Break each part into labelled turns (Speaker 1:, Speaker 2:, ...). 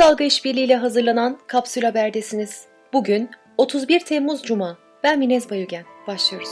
Speaker 1: Dalga İşbirliği ile hazırlanan Kapsül Haber'desiniz. Bugün 31 Temmuz Cuma. Ben Minez Bayügen. Başlıyoruz.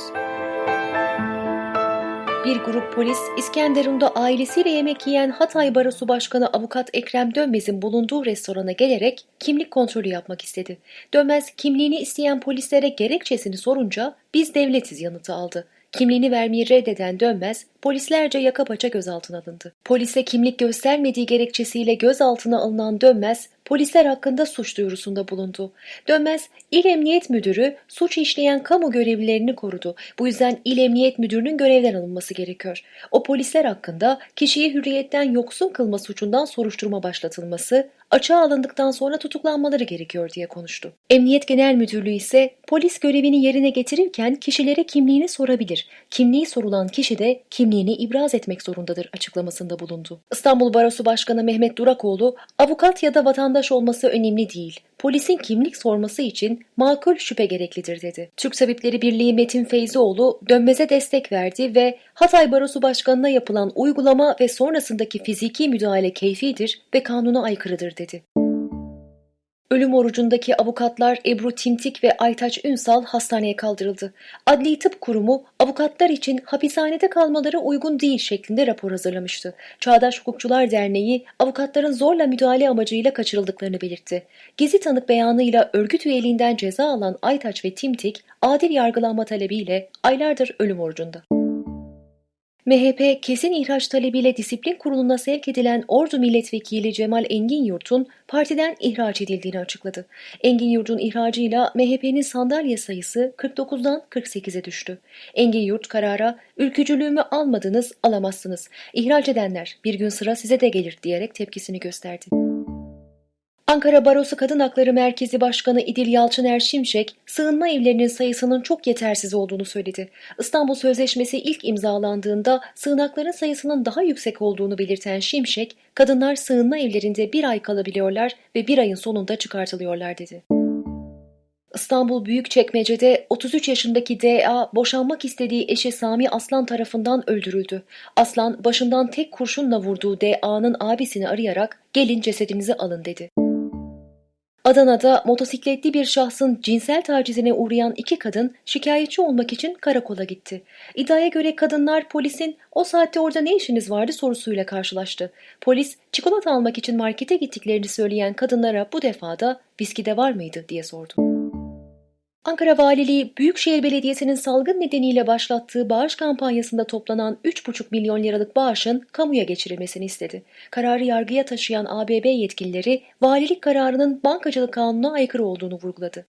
Speaker 1: Bir grup polis İskenderun'da ailesiyle yemek yiyen Hatay Barosu Başkanı Avukat Ekrem Dönmez'in bulunduğu restorana gelerek kimlik kontrolü yapmak istedi. Dönmez kimliğini isteyen polislere gerekçesini sorunca biz devletiz yanıtı aldı. Kimliğini vermeyi reddeden Dönmez, polislerce yaka paça gözaltına alındı. Polise kimlik göstermediği gerekçesiyle gözaltına alınan Dönmez, polisler hakkında suç duyurusunda bulundu. Dönmez, İl Emniyet Müdürü suç işleyen kamu görevlilerini korudu. Bu yüzden İl Emniyet Müdürü'nün görevden alınması gerekiyor. O polisler hakkında kişiyi hürriyetten yoksun kılma suçundan soruşturma başlatılması, açığa alındıktan sonra tutuklanmaları gerekiyor diye konuştu. Emniyet Genel Müdürlüğü ise polis görevini yerine getirirken kişilere kimliğini sorabilir. Kimliği sorulan kişi de kimliğini ibraz etmek zorundadır açıklamasında bulundu. İstanbul Barosu Başkanı Mehmet Durakoğlu, avukat ya da vatandaş olması önemli değil. Polisin kimlik sorması için makul şüphe gereklidir dedi. Türk Tabipleri Birliği Metin Feyzioğlu dönmeze destek verdi ve Hatay Barosu Başkanı'na yapılan uygulama ve sonrasındaki fiziki müdahale keyfidir ve kanuna aykırıdır dedi. Ölüm orucundaki avukatlar Ebru Timtik ve Aytaç Ünsal hastaneye kaldırıldı. Adli Tıp Kurumu avukatlar için hapishanede kalmaları uygun değil şeklinde rapor hazırlamıştı. Çağdaş Hukukçular Derneği avukatların zorla müdahale amacıyla kaçırıldıklarını belirtti. Gezi tanık beyanıyla örgüt üyeliğinden ceza alan Aytaç ve Timtik adil yargılanma talebiyle aylardır ölüm orucunda. MHP kesin ihraç talebiyle disiplin kuruluna sevk edilen Ordu Milletvekili Cemal Engin Yurt'un partiden ihraç edildiğini açıkladı. Engin Yurt'un ihracıyla MHP'nin sandalye sayısı 49'dan 48'e düştü. Engin Yurt karara ülkücülüğümü almadınız alamazsınız. İhraç edenler bir gün sıra size de gelir diyerek tepkisini gösterdi. Ankara Barosu Kadın Hakları Merkezi Başkanı İdil Yalçıner Şimşek, sığınma evlerinin sayısının çok yetersiz olduğunu söyledi. İstanbul Sözleşmesi ilk imzalandığında sığınakların sayısının daha yüksek olduğunu belirten Şimşek, kadınlar sığınma evlerinde bir ay kalabiliyorlar ve bir ayın sonunda çıkartılıyorlar dedi. İstanbul Büyükçekmece'de 33 yaşındaki D.A. boşanmak istediği eşi Sami Aslan tarafından öldürüldü. Aslan başından tek kurşunla vurduğu D.A.'nın abisini arayarak gelin cesedinizi alın dedi. Adana'da motosikletli bir şahsın cinsel tacizine uğrayan iki kadın şikayetçi olmak için karakola gitti. İddiaya göre kadınlar polisin o saatte orada ne işiniz vardı sorusuyla karşılaştı. Polis çikolata almak için markete gittiklerini söyleyen kadınlara bu defada viski de var mıydı diye sordu. Ankara Valiliği Büyükşehir Belediyesi'nin salgın nedeniyle başlattığı bağış kampanyasında toplanan 3,5 milyon liralık bağışın kamuya geçirilmesini istedi. Kararı yargıya taşıyan ABB yetkilileri valilik kararının bankacılık kanununa aykırı olduğunu vurguladı.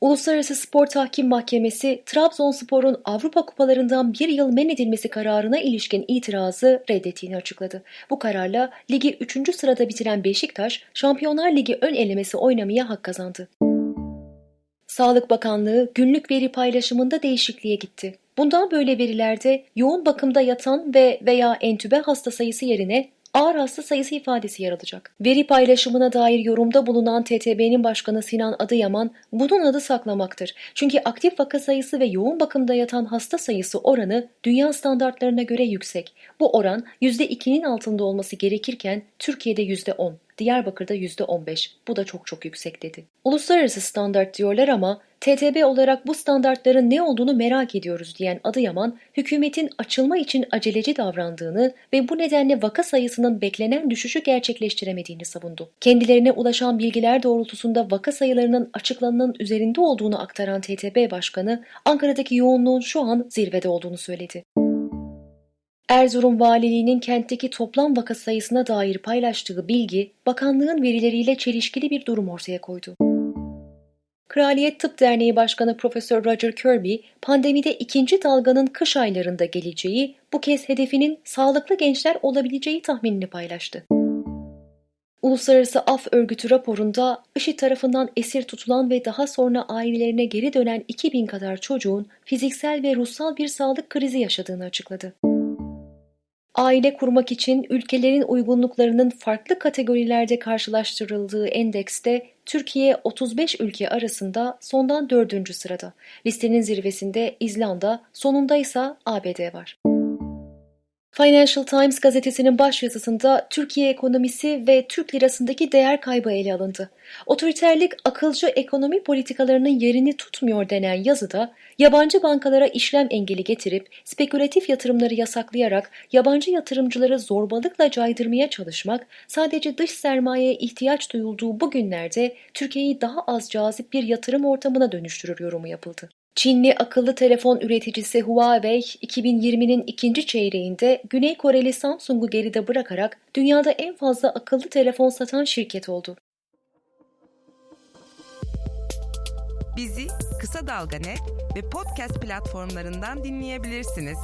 Speaker 1: Uluslararası Spor Tahkim Mahkemesi, Trabzonspor'un Avrupa Kupalarından bir yıl men edilmesi kararına ilişkin itirazı reddettiğini açıkladı. Bu kararla ligi 3. sırada bitiren Beşiktaş, Şampiyonlar Ligi ön elemesi oynamaya hak kazandı. Sağlık Bakanlığı günlük veri paylaşımında değişikliğe gitti. Bundan böyle verilerde yoğun bakımda yatan ve veya entübe hasta sayısı yerine ağır hasta sayısı ifadesi yer alacak. Veri paylaşımına dair yorumda bulunan TTB'nin başkanı Sinan Adıyaman bunun adı saklamaktır. Çünkü aktif vaka sayısı ve yoğun bakımda yatan hasta sayısı oranı dünya standartlarına göre yüksek. Bu oran %2'nin altında olması gerekirken Türkiye'de %10. Diyarbakır'da %15. Bu da çok çok yüksek dedi. Uluslararası standart diyorlar ama TTB olarak bu standartların ne olduğunu merak ediyoruz diyen Adıyaman, hükümetin açılma için aceleci davrandığını ve bu nedenle vaka sayısının beklenen düşüşü gerçekleştiremediğini savundu. Kendilerine ulaşan bilgiler doğrultusunda vaka sayılarının açıklananın üzerinde olduğunu aktaran TTB Başkanı, Ankara'daki yoğunluğun şu an zirvede olduğunu söyledi. Erzurum Valiliğinin kentteki toplam vaka sayısına dair paylaştığı bilgi, bakanlığın verileriyle çelişkili bir durum ortaya koydu. Kraliyet Tıp Derneği Başkanı Profesör Roger Kirby, pandemide ikinci dalganın kış aylarında geleceği, bu kez hedefinin sağlıklı gençler olabileceği tahminini paylaştı. Uluslararası Af Örgütü raporunda IŞİD tarafından esir tutulan ve daha sonra ailelerine geri dönen 2000 kadar çocuğun fiziksel ve ruhsal bir sağlık krizi yaşadığını açıkladı. Aile kurmak için ülkelerin uygunluklarının farklı kategorilerde karşılaştırıldığı endekste Türkiye 35 ülke arasında sondan dördüncü sırada. Listenin zirvesinde İzlanda, sonunda ise ABD var. Financial Times gazetesinin başyazısında Türkiye ekonomisi ve Türk lirasındaki değer kaybı ele alındı. Otoriterlik akılcı ekonomi politikalarının yerini tutmuyor denen yazıda yabancı bankalara işlem engeli getirip spekülatif yatırımları yasaklayarak yabancı yatırımcıları zorbalıkla caydırmaya çalışmak sadece dış sermayeye ihtiyaç duyulduğu bu günlerde Türkiye'yi daha az cazip bir yatırım ortamına dönüştürür yorumu yapıldı. Çinli akıllı telefon üreticisi Huawei 2020'nin ikinci çeyreğinde Güney Koreli Samsung'u geride bırakarak dünyada en fazla akıllı telefon satan şirket oldu.
Speaker 2: Bizi Kısa Dalga Net ve podcast platformlarından dinleyebilirsiniz.